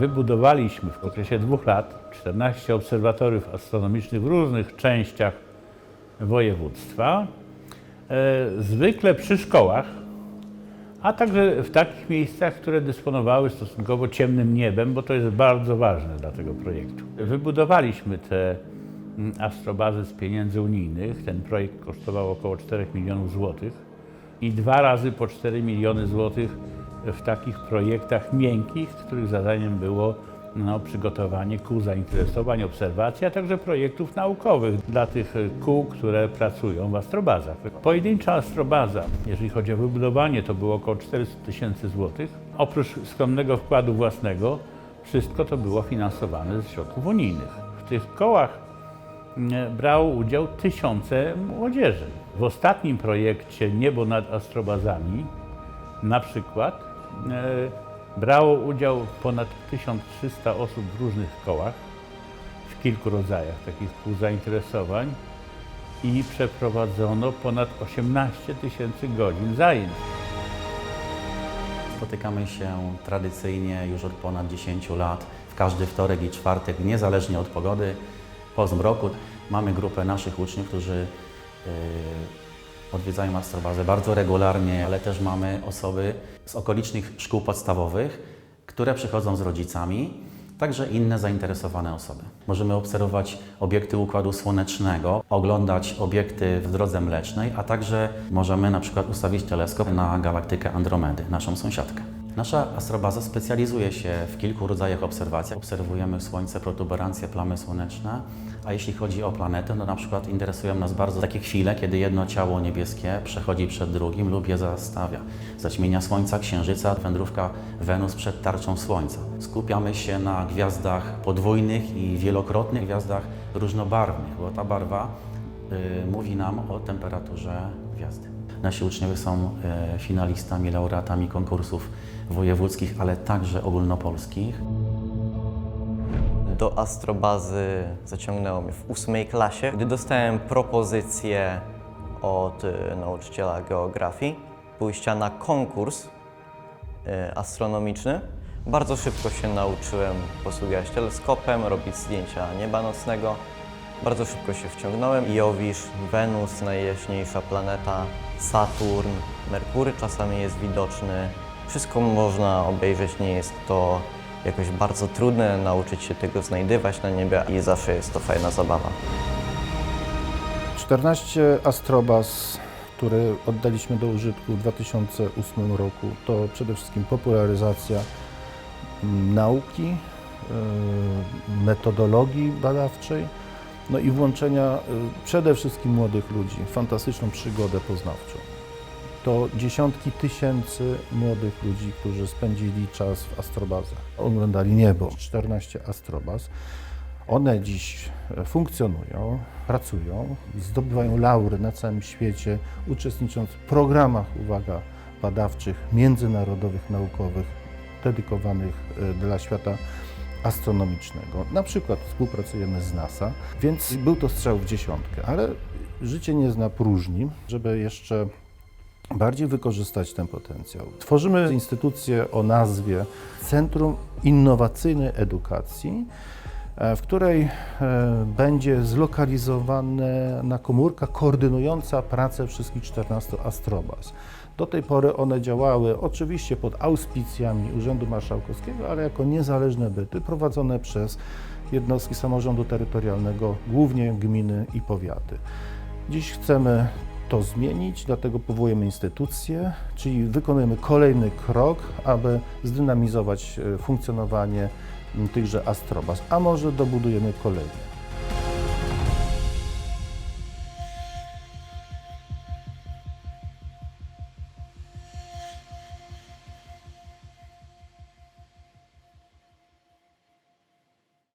Wybudowaliśmy w okresie dwóch lat 14 obserwatoriów astronomicznych w różnych częściach województwa, e, zwykle przy szkołach, a także w takich miejscach, które dysponowały stosunkowo ciemnym niebem, bo to jest bardzo ważne dla tego projektu. Wybudowaliśmy te mm, astrobazy z pieniędzy unijnych. Ten projekt kosztował około 4 milionów złotych i dwa razy po 4 miliony złotych w takich projektach miękkich, których zadaniem było no, przygotowanie kół zainteresowań, obserwacji, a także projektów naukowych dla tych kół, które pracują w astrobazach. Pojedyncza astrobaza, jeżeli chodzi o wybudowanie, to było około 400 tysięcy złotych. Oprócz skromnego wkładu własnego, wszystko to było finansowane ze środków unijnych. W tych kołach mm, brało udział tysiące młodzieży. W ostatnim projekcie Niebo nad astrobazami na przykład brało udział ponad 1300 osób w różnych kołach, w kilku rodzajach takich kół zainteresowań i przeprowadzono ponad 18 tysięcy godzin zajęć. Spotykamy się tradycyjnie już od ponad 10 lat, w każdy wtorek i czwartek, niezależnie od pogody, po zmroku. Mamy grupę naszych uczniów, którzy yy, odwiedzają Astrobazę bardzo regularnie, ale też mamy osoby z okolicznych szkół podstawowych, które przychodzą z rodzicami, także inne zainteresowane osoby. Możemy obserwować obiekty Układu Słonecznego, oglądać obiekty w drodze mlecznej, a także możemy na przykład ustawić teleskop na galaktykę Andromedy, naszą sąsiadkę. Nasza astrobaza specjalizuje się w kilku rodzajach obserwacji. Obserwujemy Słońce, protuberancje, plamy słoneczne, a jeśli chodzi o planety, to na przykład interesują nas bardzo takie chwile, kiedy jedno ciało niebieskie przechodzi przed drugim lub je zastawia. Zaćmienia Słońca, Księżyca, wędrówka Wenus przed tarczą Słońca. Skupiamy się na gwiazdach podwójnych i wielokrotnych gwiazdach różnobarwnych, bo ta barwa y, mówi nam o temperaturze gwiazdy. Nasi uczniowie są e, finalistami, laureatami konkursów wojewódzkich, ale także ogólnopolskich. Do astrobazy zaciągnęło mnie w ósmej klasie, gdy dostałem propozycję od e, nauczyciela geografii pójścia na konkurs e, astronomiczny. Bardzo szybko się nauczyłem posługiwać teleskopem, robić zdjęcia nieba nocnego. Bardzo szybko się wciągnąłem. Jowisz, Wenus, najjaśniejsza planeta, Saturn, Merkury czasami jest widoczny. Wszystko można obejrzeć, nie jest to jakoś bardzo trudne, nauczyć się tego znajdywać na niebie i zawsze jest to fajna zabawa. 14 Astrobas, które oddaliśmy do użytku w 2008 roku, to przede wszystkim popularyzacja mm, nauki, y, metodologii badawczej, no i włączenia y, przede wszystkim młodych ludzi w fantastyczną przygodę poznawczą. To dziesiątki tysięcy młodych ludzi, którzy spędzili czas w astrobazach, oglądali niebo. 14 astrobaz. One dziś e, funkcjonują, pracują, zdobywają laury na całym świecie, uczestnicząc w programach, uwaga, badawczych, międzynarodowych, naukowych, dedykowanych e, dla świata astronomicznego. Na przykład współpracujemy z NASA, więc był to strzał w dziesiątkę, ale życie nie zna próżni, żeby jeszcze bardziej wykorzystać ten potencjał. Tworzymy instytucję o nazwie Centrum Innowacyjnej Edukacji, e, w której e, będzie zlokalizowana na komórka koordynująca pracę wszystkich 14 astrobaz. Do tej pory one działały oczywiście pod auspicjami Urzędu Marszałkowskiego, ale jako niezależne byty prowadzone przez jednostki samorządu terytorialnego, głównie gminy i powiaty. Dziś chcemy to zmienić, dlatego powołujemy instytucję, czyli wykonujemy kolejny krok, aby zdynamizować e, funkcjonowanie tychże astrobaz, a może dobudujemy kolejne.